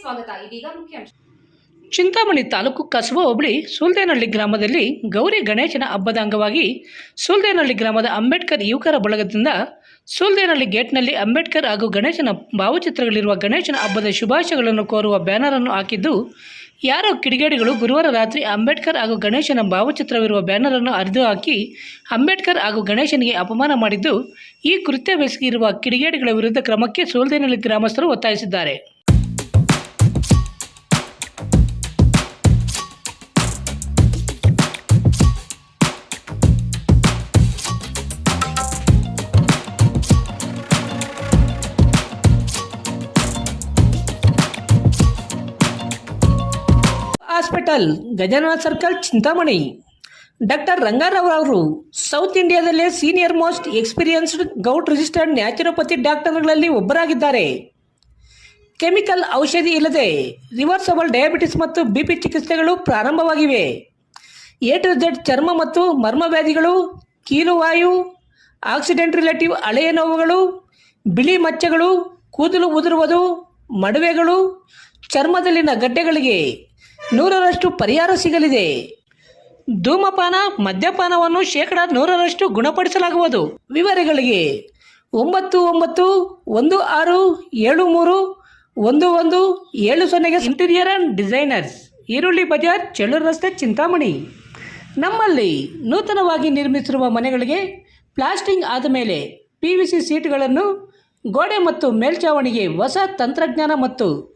ಸ್ವಾಗತ. ಇದೀಗ ಮುಖ್ಯಾಂಶ. ಚಿಂತಾಮಣಿ ತಾಲೂಕು ಕಸಬಾ ಹೋಬಳಿ ಸುಲ್ದೇನಹಳ್ಳಿ ಗ್ರಾಮದಲ್ಲಿ ಗೌರಿ ಗಣೇಶನ ಹಬ್ಬದ ಅಂಗವಾಗಿ ಸುಲ್ದೇನಹಳ್ಳಿ ಗ್ರಾಮದ ಅಂಬೇಡ್ಕರ್ ಯುವಕರ ಬಳಗದಿಂದ ಸುಲ್ದೇನಹಳ್ಳಿ ಗೇಟ್ನಲ್ಲಿ ಅಂಬೇಡ್ಕರ್ ಹಾಗೂ ಗಣೇಶನ ಭಾವಚಿತ್ರಗಳಿರುವ ಗಣೇಶನ ಹಬ್ಬದ ಶುಭಾಶಯಗಳನ್ನು ಕೋರುವ ಬ್ಯಾನರ್ ಅನ್ನು ಹಾಕಿದ್ದು, ಯಾರೋ ಕಿಡಿಗೇಡಿಗಳು ಗುರುವಾರ ರಾತ್ರಿ ಅಂಬೇಡ್ಕರ್ ಹಾಗೂ ಗಣೇಶನ ಭಾವಚಿತ್ರವಿರುವ ಬ್ಯಾನರ್ ಅನ್ನು ಹರಿದು ಹಾಕಿ ಅಂಬೇಡ್ಕರ್ ಹಾಗೂ ಗಣೇಶನಿಗೆ ಅಪಮಾನ ಮಾಡಿದ್ದು, ಈ ಕೃತ್ಯವೆಸಗಿರುವ ಕಿಡಿಗೇಡಿಗಳ ವಿರುದ್ಧ ಕ್ರಮಕ್ಕೆ ಸುಲ್ದೇನಹಳ್ಳಿ ಗ್ರಾಮಸ್ಥರು ಒತ್ತಾಯಿಸಿದ್ದಾರೆ. Hospital Gajanana circle Chintamani doctor Ranga Rao ಅವರು south ಇಂಡಿಯಾದಲ್ಲೇ senior most experienced gout registered naturopathy ಡಾಕ್ಟರ್ಗಳಲ್ಲಿ ಒಬ್ಬರಾಗಿದ್ದಾರೆ. ಕೆಮಿಕಲ್ ಔಷಧಿ ಇಲ್ಲದೆ ರಿವರ್ಸಬಲ್ ಡಯಾಬಿಟಿಸ್ ಮತ್ತು ಬಿಪಿ ಚಿಕಿತ್ಸೆಗಳು ಪ್ರಾರಂಭವಾಗಿವೆ. ಎ ಟು ಝೆಡ್ ಚರ್ಮ ಮತ್ತು ಮರ್ಮ ವ್ಯಾಧಿಗಳು ಕೀಲುವಾಯು ಆಕ್ಸಿಡೆಂಟ್ ರಿಲೇಟಿವ್ ಹಳೆಯ ನೋವುಗಳು, ಬಿಳಿ ಮಚ್ಚಗಳು, ಕೂದಲು ಉದುರುವುದು, ಮಡುವೆಗಳು, ಚರ್ಮದಲ್ಲಿನ ಗಡ್ಡೆಗಳಿಗೆ ನೂರರಷ್ಟು ಪರಿಹಾರ ಸಿಗಲಿದೆ. ಧೂಮಪಾನ, ಮದ್ಯಪಾನವನ್ನು ಶೇಕಡ ನೂರರಷ್ಟು ಗುಣಪಡಿಸಲಾಗುವುದು. ವಿವರಗಳಿಗೆ ಒಂಬತ್ತು ಒಂಬತ್ತು ಒಂದು ಆರು ಏಳು ಮೂರು ಒಂದು ಒಂದು ಏಳು ಸೊನ್ನೆಗೆ ಇಂಟೀರಿಯರ್ ಆ್ಯಂಡ್ ಡಿಸೈನರ್ಸ್ ಈರುಳ್ಳಿ ಬಜಾರ್, ಚೆಳ್ಳೂರು ರಸ್ತೆ, ಚಿಂತಾಮಣಿ. ನಮ್ಮಲ್ಲಿ ನೂತನವಾಗಿ ನಿರ್ಮಿಸಿರುವ ಮನೆಗಳಿಗೆ ಪ್ಲಾಸ್ಟಿಂಗ್ ಆದ ಮೇಲೆ ಪಿ ವಿ ಸಿ ಸೀಟ್ಗಳನ್ನು ಗೋಡೆ ಮತ್ತು ಮೇಲ್ಛಾವಣಿಗೆ ಹೊಸ ತಂತ್ರಜ್ಞಾನ ಮತ್ತು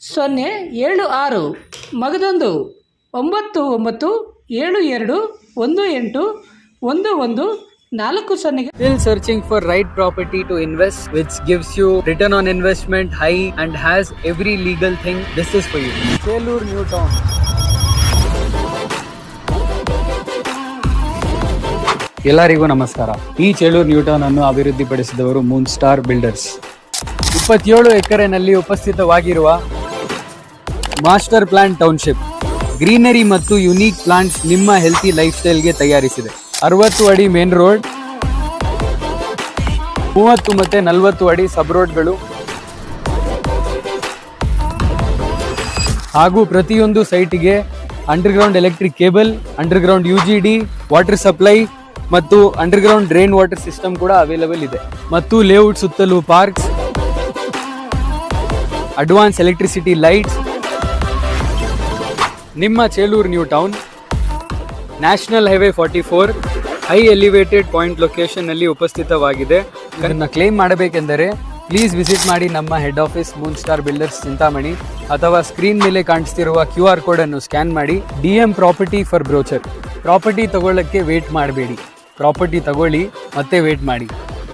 ಸೊನ್ನೆ ಏಳು ಆರು. ಮಗದೊಂದು ಒಂಬತ್ತು ಒಂಬತ್ತು ಏಳು ಎರಡು ಒಂದು ಎಂಟು ಒಂದು ಒಂದು ನಾಲ್ಕು ಸೊನ್ನೆಗೆ still searching for right property to invest which gives you return on investment high and has every legal thing this is for you Selur new town ಎಲ್ಲರಿಗೂ ನಮಸ್ಕಾರ. ಈ ಚೇಳೂರು ನ್ಯೂಟೌನ್ ಅನ್ನು ಅಭಿವೃದ್ಧಿಪಡಿಸಿದವರು ಮೂನ್ ಸ್ಟಾರ್ ಬಿಲ್ಡರ್ಸ್ ಇಪ್ಪತ್ತೇಳು ಎಕರೆನಲ್ಲಿ ಉಪಸ್ಥಿತವಾಗಿರುವ ಮಾಸ್ಟರ್ ಪ್ಲಾನ್ ಟೌನ್ಶಿಪ್ ಗ್ರೀನರಿ ಮತ್ತು unique plants ನಿಮ್ಮ healthy life ಸ್ಟೈಲ್ಗೆ ತಯಾರಿಸಿದೆ. ಅರವತ್ತು ಅಡಿ ಮೇನ್ ರೋಡ್ ಮೂವತ್ತು ಮತ್ತೆ ನಲವತ್ತು ಅಡಿ ಸಬ್ ರೋಡ್ಗಳು ಹಾಗೂ ಪ್ರತಿಯೊಂದು ಸೈಟಿಗೆ underground electric cable underground U G D water supply ಮತ್ತು ಅಂಡರ್ಗ್ರೌಂಡ್ ಡ್ರೈನ್ ವಾಟರ್ ಸಿಸ್ಟಮ್ ಕೂಡ ಅವೈಲಬಲ್ ಇದೆ. ಮತ್ತು ಲೇಔಟ್ ಸುತ್ತಲೂ ಪಾರ್ಕ್ಸ್ ಅಡ್ವಾನ್ಸ್ ಎಲೆಕ್ಟ್ರಿಸಿಟಿ ಲೈಟ್ಸ್ ನಿಮ್ಮ Chelur new town, national highway forty four, high elevated point ಲೊಕೇಶನ್ನಲ್ಲಿ ಉಪಸ್ಥಿತವಾಗಿದೆ. ಇದನ್ನು ಕ್ಲೇಮ್ ಮಾಡಬೇಕೆಂದರೆ ಪ್ಲೀಸ್ ವಿಸಿಟ್ ಮಾಡಿ ನಮ್ಮ head office moon star builders Chintamani ಅಥವಾ ಸ್ಕ್ರೀನ್ ಮೇಲೆ ಕಾಣಿಸ್ತಿರುವ ಕ್ಯೂ ಆರ್ ಕೋಡನ್ನು ಸ್ಕ್ಯಾನ್ ಮಾಡಿ D M property for brochure. Property ತಗೊಳ್ಳೋಕ್ಕೆ wait ಮಾಡಬೇಡಿ. ಪ್ರಾಪರ್ಟಿ ತಗೊಳ್ಳಿ ಮತ್ತೆ ವೇಟ್ ಮಾಡಿ.